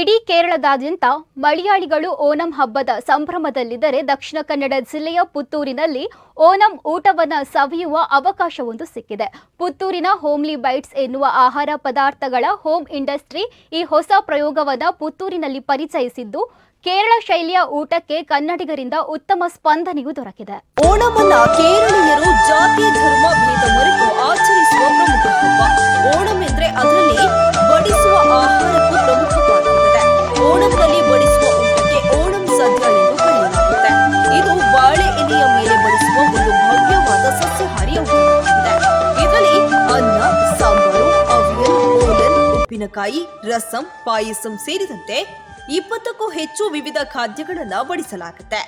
ಇಡೀ ಕೇರಳದಾದ್ಯಂತ ಮಲಯಾಳಿಗಳು ಓಣಂ ಹಬ್ಬದ ಸಂಭ್ರಮದಲ್ಲಿದ್ದರೆ ದಕ್ಷಿಣ ಕನ್ನಡ ಜಿಲ್ಲೆಯ ಪುತ್ತೂರಿನಲ್ಲಿ ಓಣಂ ಊಟವನ್ನು ಸವಿಯುವ ಅವಕಾಶವೊಂದು ಸಿಕ್ಕಿದೆ. ಪುತ್ತೂರಿನ ಹೋಮ್ಲಿ ಬೈಟ್ಸ್ ಎನ್ನುವ ಆಹಾರ ಪದಾರ್ಥಗಳ ಹೋಮ್ ಇಂಡಸ್ಟ್ರಿ ಈ ಹೊಸ ಪ್ರಯೋಗವನ್ನು ಪುತ್ತೂರಿನಲ್ಲಿ ಪರಿಚಯಿಸಿದ್ದು, ಕೇರಳ ಶೈಲಿಯ ಊಟಕ್ಕೆ ಕನ್ನಡಿಗರಿಂದ ಉತ್ತಮ ಸ್ಪಂದನೆಯೂ ದೊರಕಿದೆ. ಉಪ್ಪಿನಕಾಯಿ ರಸಂ, ಪಾಯಸಂ ಸೇರಿದಂತೆ ಇಪ್ಪತ್ತಕ್ಕೂ ಹೆಚ್ಚು ವಿವಿಧ ಖಾದ್ಯಗಳನ್ನು ಬಡಿಸಲಾಗುತ್ತೆ.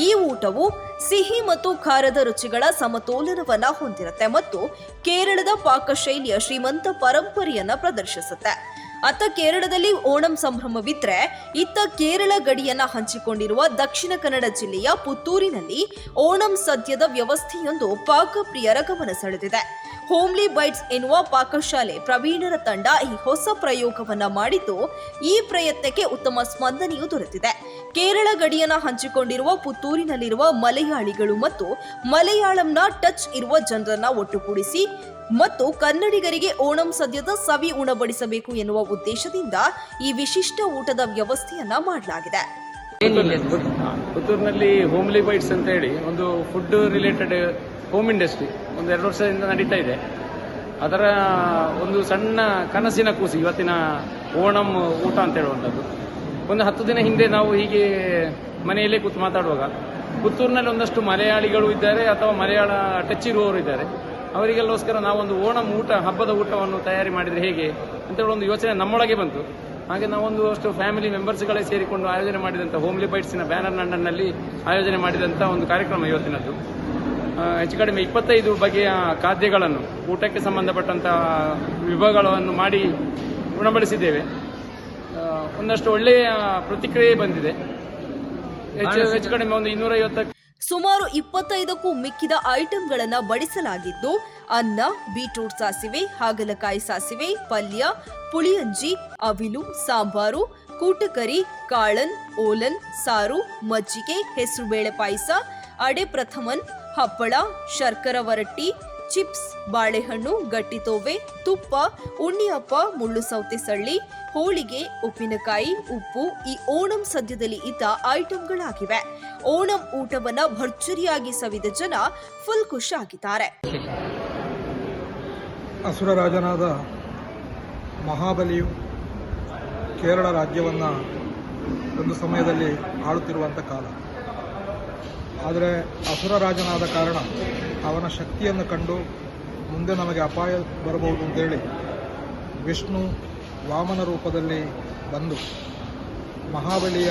ಈ ಊಟವು ಸಿಹಿ ಮತ್ತು ಖಾರದ ರುಚಿಗಳ ಸಮತೋಲನವನ್ನ ಹೊಂದಿರುತ್ತೆ ಮತ್ತು ಕೇರಳದ ಪಾಕಶೈಲಿಯ ಶ್ರೀಮಂತ ಪರಂಪರೆಯನ್ನ ಪ್ರದರ್ಶಿಸುತ್ತೆ. ಅತ್ತ ಕೇರಳದಲ್ಲಿ ಓಣಂ ಸಂಭ್ರಮವಿದ್ರೆ ಇತ್ತ ಕೇರಳ ಗಡಿಯನ್ನ ಹಂಚಿಕೊಂಡಿರುವ ದಕ್ಷಿಣ ಕನ್ನಡ ಜಿಲ್ಲೆಯ ಪುತ್ತೂರಿನಲ್ಲಿ ಓಣಂ ಸದ್ಯದ ವ್ಯವಸ್ಥೆಯೊಂದು ಪಾಕಪ್ರಿಯರ ಗಮನ ಸೆಳೆದಿದೆ. ಹೋಮ್ಲಿ ಬೈಟ್ಸ್ ಎನ್ನುವ ಪಾಕಶಾಲೆ ಪ್ರವೀಣರ ತಂಡ ಈ ಹೊಸ ಪ್ರಯೋಗವನ್ನ ಮಾಡಿದ್ದು ಈ ಪ್ರಯತ್ನಕ್ಕೆ ಉತ್ತಮ ಸ್ಪಂದನೆಯೂ ದೊರೆತಿದೆ. ಕೇರಳ ಗಡಿಯನ್ನ ಹಂಚಿಕೊಂಡಿರುವ ಪುತ್ತೂರಿನಲ್ಲಿರುವ ಮಲಯಾಳಿಗಳು ಮತ್ತು ಮಲಯಾಳಂನ ಟಚ್ ಇರುವ ಜನರನ್ನ ಒಟ್ಟುಗೂಡಿಸಿ ಮತ್ತು ಕನ್ನಡಿಗರಿಗೆ ಓಣಂ ಸದ್ಯದ ಸವಿ ಉಣಬಡಿಸಬೇಕು ಎನ್ನುವ ಉದ್ದೇಶದಿಂದ ಈ ವಿಶಿಷ್ಟ ಊಟದ ವ್ಯವಸ್ಥೆಯನ್ನ ಮಾಡಲಾಗಿದೆ. ಪುತ್ತೂರಿನಲ್ಲಿ ಹೋಮ್ಲಿ ಬೈಟ್ಸ್ ಅಂತ ಹೇಳಿ ಒಂದು ಫುಡ್ ರಿಲೇಟೆಡ್ ಹೋಮ್ ಇಂಡಸ್ಟ್ರಿ ಒಂದು ಎರಡು ವರ್ಷದಿಂದ ನಡೀತಾ ಇದೆ. ಅದರ ಒಂದು ಸಣ್ಣ ಕನಸಿನ ಕೂಸು ಇವತ್ತಿನ ಓಣಂ ಊಟ ಅಂತ ಹೇಳುವಂಥದ್ದು. ಒಂದು ಹತ್ತು ದಿನ ಹಿಂದೆ ನಾವು ಹೀಗೆ ಮನೆಯಲ್ಲೇ ಕೂತು ಮಾತಾಡುವಾಗ ಪುತ್ತೂರಿನಲ್ಲಿ ಒಂದಷ್ಟು ಮಲಯಾಳಿಗಳು ಇದ್ದಾರೆ ಅಥವಾ ಮಲಯಾಳ ಟಚ್ ಇರುವವರು ಇದ್ದಾರೆ. ಅವರಿಗೆಲ್ಲೋಸ್ಕರ ನಾವೊಂದು ಓಣಂ ಊಟ, ಹಬ್ಬದ ಊಟವನ್ನು ತಯಾರಿ ಮಾಡಿದರೆ ಹೇಗೆ ಅಂತೇಳಿ ಒಂದು ಯೋಚನೆ ನಮ್ಮೊಳಗೆ ಬಂತು. ಹಾಗೆ ನಾವೊಂದು ಅಷ್ಟು ಫ್ಯಾಮಿಲಿ ಮೆಂಬರ್ಸ್ಗಳೇ ಸೇರಿಕೊಂಡು ಆಯೋಜನೆ ಮಾಡಿದಂಥ ಹೋಮ್ಲಿ ಬೈಟ್ಸಿನ ಬ್ಯಾನರ್ ನಂಡನ್ನಲ್ಲಿ ಆಯೋಜನೆ ಮಾಡಿದಂಥ ಒಂದು ಕಾರ್ಯಕ್ರಮ ಇವತ್ತಿನದ್ದು. ಹೆಚ್ಚು ಕಡಿಮೆ ಇಪ್ಪತ್ತೈದು ಬಗೆಯ ಖಾದ್ಯಗಳನ್ನು ಊಟಕ್ಕೆ ಸಂಬಂಧಪಟ್ಟಂಥ ವಿಭಾಗಗಳನ್ನು ಮಾಡಿ ಉಣಬಡಿಸಿದ್ದೇವೆ ಒಂದಷ್ಟು ಒಳ್ಳೆಯ ಪ್ರತಿಕ್ರಿಯೆ ಬಂದಿದೆ. ಹೆಚ್ಚು ಹೆಚ್ಚು ಕಡಿಮೆ ಒಂದು ಇನ್ನೂರೈವತ್ತಕ್ಕೆ ಸುಮಾರು ಇಪ್ಪತ್ತೈದಕ್ಕೂ ಮಿಕ್ಕಿದ ಐಟಂಗಳನ್ನು ಬಡಿಸಲಾಗಿದ್ದು ಅನ್ನ ಬೀಟ್ರೂಟ್ ಸಾಸಿವೆ ಹಾಗಲಕಾಯಿ ಸಾಸಿವೆ ಪಲ್ಯ ಪುಳಿಯಂಜಿ ಅವಿಲು ಸಾಂಬಾರು ಕೂಟಕರಿ ಕಾಳನ್ ಓಲನ್ ಸಾರು ಮಜ್ಜಿಗೆ ಹೆಸರುಬೇಳೆ ಪಾಯಸ ಅಡೆ ಪ್ರಥಮನ್ ಹಪ್ಪಳ ಶರ್ಕರ ವರಟ್ಟಿ ಚಿಪ್ಸ್, ಬಾಳೆಹಣ್ಣು, ಗಟ್ಟಿ ತೋವೆ, ತುಪ್ಪ, ಉಣ್ಣಿಯಪ್ಪ, ಮುಳ್ಳು ಸೌತೆ ಸಳ್ಳಿ, ಹೋಳಿಗೆ, ಉಪ್ಪಿನಕಾಯಿ, ಉಪ್ಪು ಈ ಓಣಂ ಸದ್ಯದಲ್ಲಿ ಇದ್ದ ಐಟಂಗಳಾಗಿವೆ. ಓಣಂ ಊಟವನ್ನ ಭರ್ಜರಿಯಾಗಿ ಸವಿದ ಜನ ಫುಲ್ ಖುಷಿಯಾಗಿದ್ದಾರೆ ಅಸುರರಾಜನಾದ ಮಹಾಬಲಿಯು ಕೇರಳ ರಾಜ್ಯವನ್ನು ಒಂದು ಸಮಯದಲ್ಲಿ ಆಳುತ್ತಿರುವಂಥ ಕಾಲ. ಆದರೆ ಅಸುರರಾಜನಾದ ಕಾರಣ ಅವನ ಶಕ್ತಿಯನ್ನು ಕಂಡು ಮುಂದೆ ನಮಗೆ ಅಪಾಯ ಬರಬಹುದು ಅಂತೇಳಿ ವಿಷ್ಣು ವಾಮನ ರೂಪದಲ್ಲಿ ಬಂದು ಮಹಾಬಲಿಯ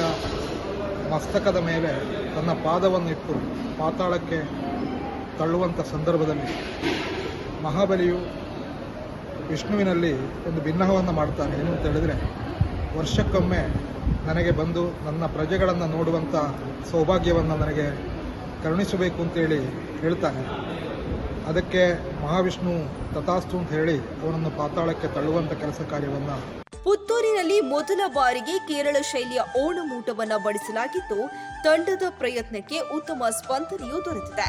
ಮಸ್ತಕದ ಮೇಲೆ ತನ್ನ ಪಾದವನ್ನು ಇಟ್ಟು ಪಾತಾಳಕ್ಕೆ ತಳ್ಳುವಂಥ ಸಂದರ್ಭದಲ್ಲಿ ಮಹಾಬಲಿಯು ವಿಷ್ಣುವಿನಲ್ಲಿ ಒಂದು ಭಿನ್ನಹವನ್ನು ಮಾಡ್ತಾನೆ. ಏನು ಅಂತ ಹೇಳಿದರೆ, ವರ್ಷಕ್ಕೊಮ್ಮೆ ನನಗೆ ಬಂದು ನನ್ನ ಪ್ರಜೆಗಳನ್ನು ನೋಡುವಂಥ ಸೌಭಾಗ್ಯವನ್ನು ನನಗೆ ಕರುಣಿಸಬೇಕು ಅಂತೇಳಿ ಹೇಳ್ತಾನೆ. ಅದಕ್ಕೆ ಮಹಾವಿಷ್ಣು ತಥಾಸ್ತು ಅಂತ ಹೇಳಿ ಅವನನ್ನು ಪಾತಾಳಕ್ಕೆ ತಳ್ಳುವಂತ ಕೆಲಸ ಕಾರ್ಯವನ್ನ ಪುತ್ತೂರಿನಲ್ಲಿ ಮೊದಲ ಬಾರಿಗೆ ಕೇರಳ ಶೈಲಿಯ ಓಣಮೂಟವನ್ನು ಬಡಿಸಲಾಗಿದ್ದು ತಂಡದ ಪ್ರಯತ್ನಕ್ಕೆ ಉತ್ತಮ ಸ್ಪಂದನೆಯೂ ದೊರೆತಿದೆ.